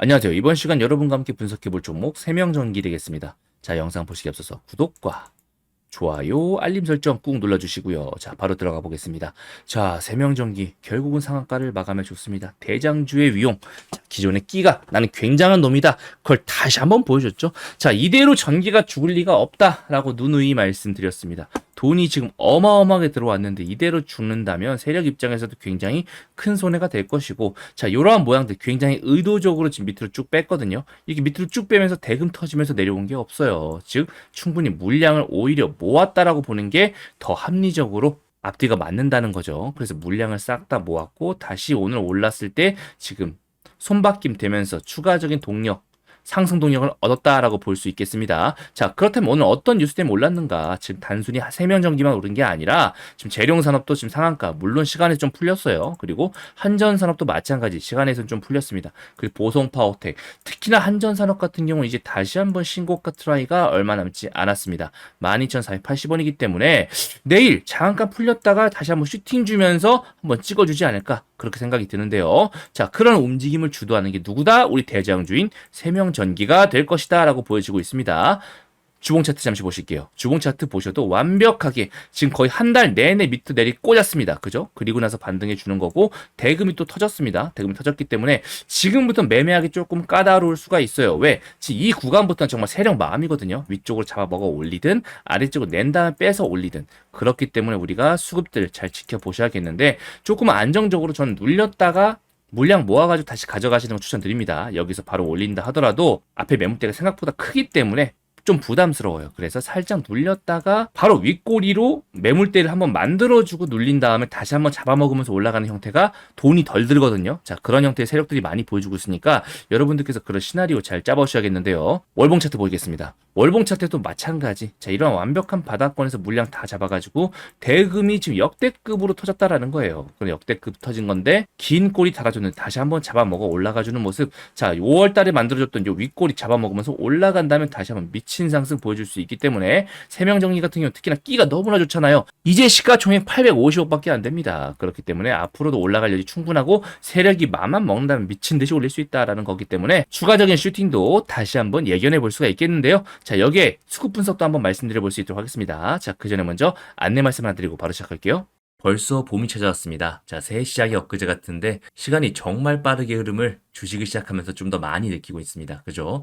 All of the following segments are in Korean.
안녕하세요. 이번 시간 여러분과 함께 분석해 볼 종목 3명 전기 되겠습니다. 자, 영상 보시기 앞서서 구독과 좋아요, 알림 설정 꾹 눌러주시고요. 자, 바로 들어가 보겠습니다. 자, 3명 전기 결국은 상한가를 마감해 줬습니다. 대장주의 위용. 자, 기존의 끼가 나는 굉장한 놈이다. 그걸 다시 한번 보여줬죠. 자, 이대로 전기가 죽을 리가 없다라고 누누이 말씀드렸습니다. 돈이 지금 어마어마하게 들어왔는데 이대로 죽는다면 세력 입장에서도 굉장히 큰 손해가 될 것이고 자 이러한 모양들 굉장히 의도적으로 지금 밑으로 쭉 뺐거든요. 이게 밑으로 쭉 빼면서 대금 터지면서 내려온 게 없어요. 즉 충분히 물량을 오히려 모았다라고 보는 게 더 합리적으로 앞뒤가 맞는다는 거죠. 그래서 물량을 싹 다 모았고 다시 오늘 올랐을 때 지금 손바뀜 되면서 추가적인 동력 상승 동력을 얻었다라고 볼 수 있겠습니다. 자, 그렇다면 오늘 어떤 뉴스 때문에 올랐는가? 지금 단순히 세명 전기만 오른 게 아니라 지금 재룡 산업도 지금 상한가, 물론 시간에 좀 풀렸어요. 그리고 한전 산업도 마찬가지 시간에서는 좀 풀렸습니다. 그리고 보성 파워텍, 특히나 한전 산업 같은 경우 이제 다시 한번 신고가 트라이가 얼마 남지 않았습니다. 12,480원이기 때문에 내일 장한가 풀렸다가 다시 한번 슈팅 주면서 한번 찍어주지 않을까 그렇게 생각이 드는데요. 자, 그런 움직임을 주도하는 게 누구다? 우리 대장주인 세명 전기가 될 것이다 라고 보여지고 있습니다. 주봉 차트 잠시 보실게요. 주봉 차트 보셔도 완벽하게 지금 거의 한 달 내내 밑으로 내리 꽂았습니다. 그죠? 그리고 나서 반등해 주는 거고 대금이 또 터졌습니다. 대금이 터졌기 때문에 지금부터 매매하기 조금 까다로울 수가 있어요. 왜? 지금 이 구간부터는 정말 세력 마음이거든요. 위쪽으로 잡아먹어 올리든 아래쪽으로 낸 다음에 빼서 올리든 그렇기 때문에 우리가 수급들 잘 지켜보셔야겠는데 조금 안정적으로 저는 눌렸다가 물량 모아가지고 다시 가져가시는 거 추천드립니다. 여기서 바로 올린다 하더라도 앞에 매물대가 생각보다 크기 때문에 좀 부담스러워요. 그래서 살짝 눌렸다가 바로 윗꼬리로 매물대를 한번 만들어주고 눌린 다음에 다시 한번 잡아먹으면서 올라가는 형태가 돈이 덜 들거든요. 자, 그런 형태의 세력들이 많이 보여주고 있으니까 여러분들께서 그런 시나리오 잘 짜보셔야겠는데요. 월봉 차트 보이겠습니다. 월봉 차트도 마찬가지. 자, 이런 완벽한 바닥권에서 물량 다 잡아가지고 대금이 지금 역대급으로 터졌다라는 거예요. 그런 역대급 터진 건데 긴 꼬리 달아줬는데 다시 한번 잡아먹어 올라가주는 모습. 자, 5월 달에 만들어줬던 요 윗꼬리 잡아먹으면서 올라간다면 다시 한번 미친 상승 보여줄 수 있기 때문에 세명 정리 같은 경우 특히나 끼가 너무나 좋잖아요. 이제 시가총액 850억밖에 안 됩니다. 그렇기 때문에 앞으로도 올라갈 여지 충분하고 세력이 맘만 먹는다면 미친 듯이 올릴 수 있다라는 거기 때문에 추가적인 슈팅도 다시 한번 예견해 볼 수가 있겠는데요. 자, 여기에 수급 분석도 한번 말씀드려 볼 수 있도록 하겠습니다. 자, 그 전에 먼저 안내 말씀 하나 드리고 바로 시작할게요. 벌써 봄이 찾아왔습니다. 자, 새해 시작이 엊그제 같은데 시간이 정말 빠르게 흐름을 주식을 시작하면서 좀 더 많이 느끼고 있습니다. 그죠?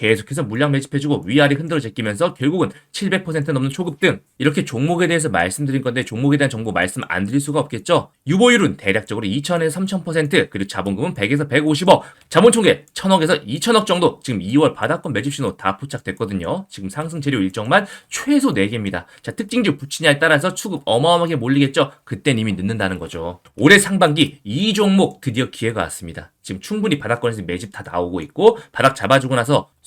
계속해서 물량 매집해주고 위아래 흔들어 제끼면서 결국은 700% 넘는 초급 등 이렇게 종목에 대해서 말씀드린 건데 종목에 대한 정보 말씀 안 드릴 수가 없겠죠. 유보율은 대략적으로 2,000에서 3,000% 그리고 자본금은 100에서 150억 자본총계 1,000억에서 2,000억 정도 지금 2월 바닥권 매집 신호 다 포착됐거든요. 지금 상승 재료 일정만 최소 4개입니다. 자 특징주 붙이냐에 따라서 수급 어마어마하게 몰리겠죠. 그땐 이미 늦는다는 거죠. 올해 상반기 이 종목 드디어 기회가 왔습니다. 지금 충분히 바닥권에서 매집 다 나오고 있고 바닥 잡아주고 나서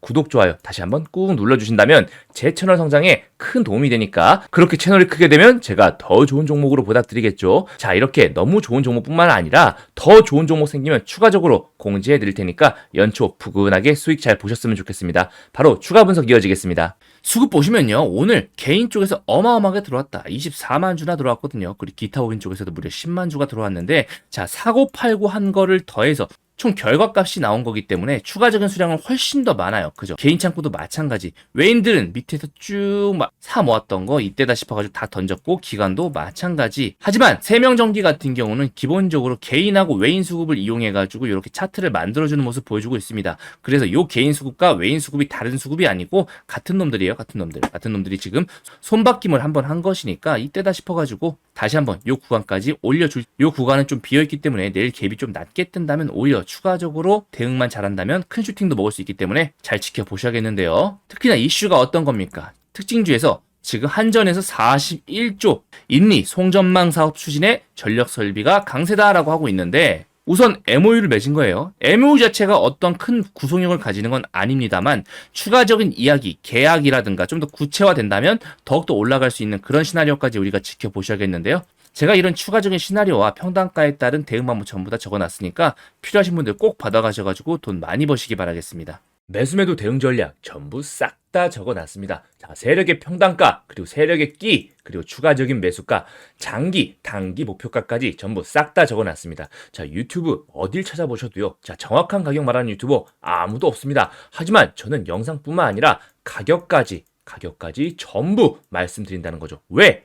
구독 좋아요 다시 한번 꾹 눌러주신다면 제 채널 성장에 큰 도움이 되니까 그렇게 채널이 크게 되면 제가 더 좋은 종목으로 보답드리겠죠. 자 이렇게 너무 좋은 종목뿐만 아니라 더 좋은 종목 생기면 추가적으로 공지해 드릴 테니까 연초 푸근하게 수익 잘 보셨으면 좋겠습니다. 바로 추가 분석 이어지겠습니다. 수급 보시면요. 오늘 개인 쪽에서 어마어마하게 들어왔다. 24만 주나 들어왔거든요. 그리고 기타 법인 쪽에서도 무려 10만 주가 들어왔는데 자 사고 팔고 한 거를 더해서 총 결과값이 나온 거기 때문에 추가적인 수량은 훨씬 더 많아요. 그죠? 개인 창구도 마찬가지. 외인들은 밑에서 쭉사 모았던 거 이때다 싶어가지고 다 던졌고 기간도 마찬가지. 하지만 세명전기 같은 경우는 기본적으로 개인하고 외인 수급을 이용해가지고 이렇게 차트를 만들어주는 모습 보여주고 있습니다. 그래서 요 개인 수급과 외인 수급이 다른 수급이 아니고 같은 놈들이에요. 같은 놈들. 같은 놈들이 지금 손바뀜을 한번 한 것이니까 이때다 싶어가지고 다시 한번 요 구간까지 올려줄 요 구간은 좀 비어있기 때문에 내일 갭이 좀 낮게 뜬다면 오히려 추가적으로 대응만 잘한다면 큰 슈팅도 먹을 수 있기 때문에 잘 지켜보셔야겠는데요. 특히나 이슈가 어떤 겁니까? 특징주에서 지금 한전에서 41조 인리 송전망 사업 추진에 전력 설비가 강세다라고 하고 있는데 우선 MOU를 맺은 거예요. MOU 자체가 어떤 큰 구속력을 가지는 건 아닙니다만 추가적인 이야기, 계약이라든가 좀 더 구체화된다면 더욱더 올라갈 수 있는 그런 시나리오까지 우리가 지켜보셔야겠는데요. 제가 이런 추가적인 시나리오와 평단가에 따른 대응 방법 전부 다 적어놨으니까 필요하신 분들 꼭 받아가셔가지고 돈 많이 버시기 바라겠습니다. 매수매도 대응 전략 전부 싹 다 적어놨습니다. 자, 세력의 평단가, 그리고 세력의 끼, 그리고 추가적인 매수가, 장기, 단기 목표가까지 전부 싹 다 적어놨습니다. 자, 유튜브 어딜 찾아보셔도요. 자, 정확한 가격 말하는 유튜버 아무도 없습니다. 하지만 저는 영상뿐만 아니라 가격까지, 가격까지 전부 말씀드린다는 거죠. 왜?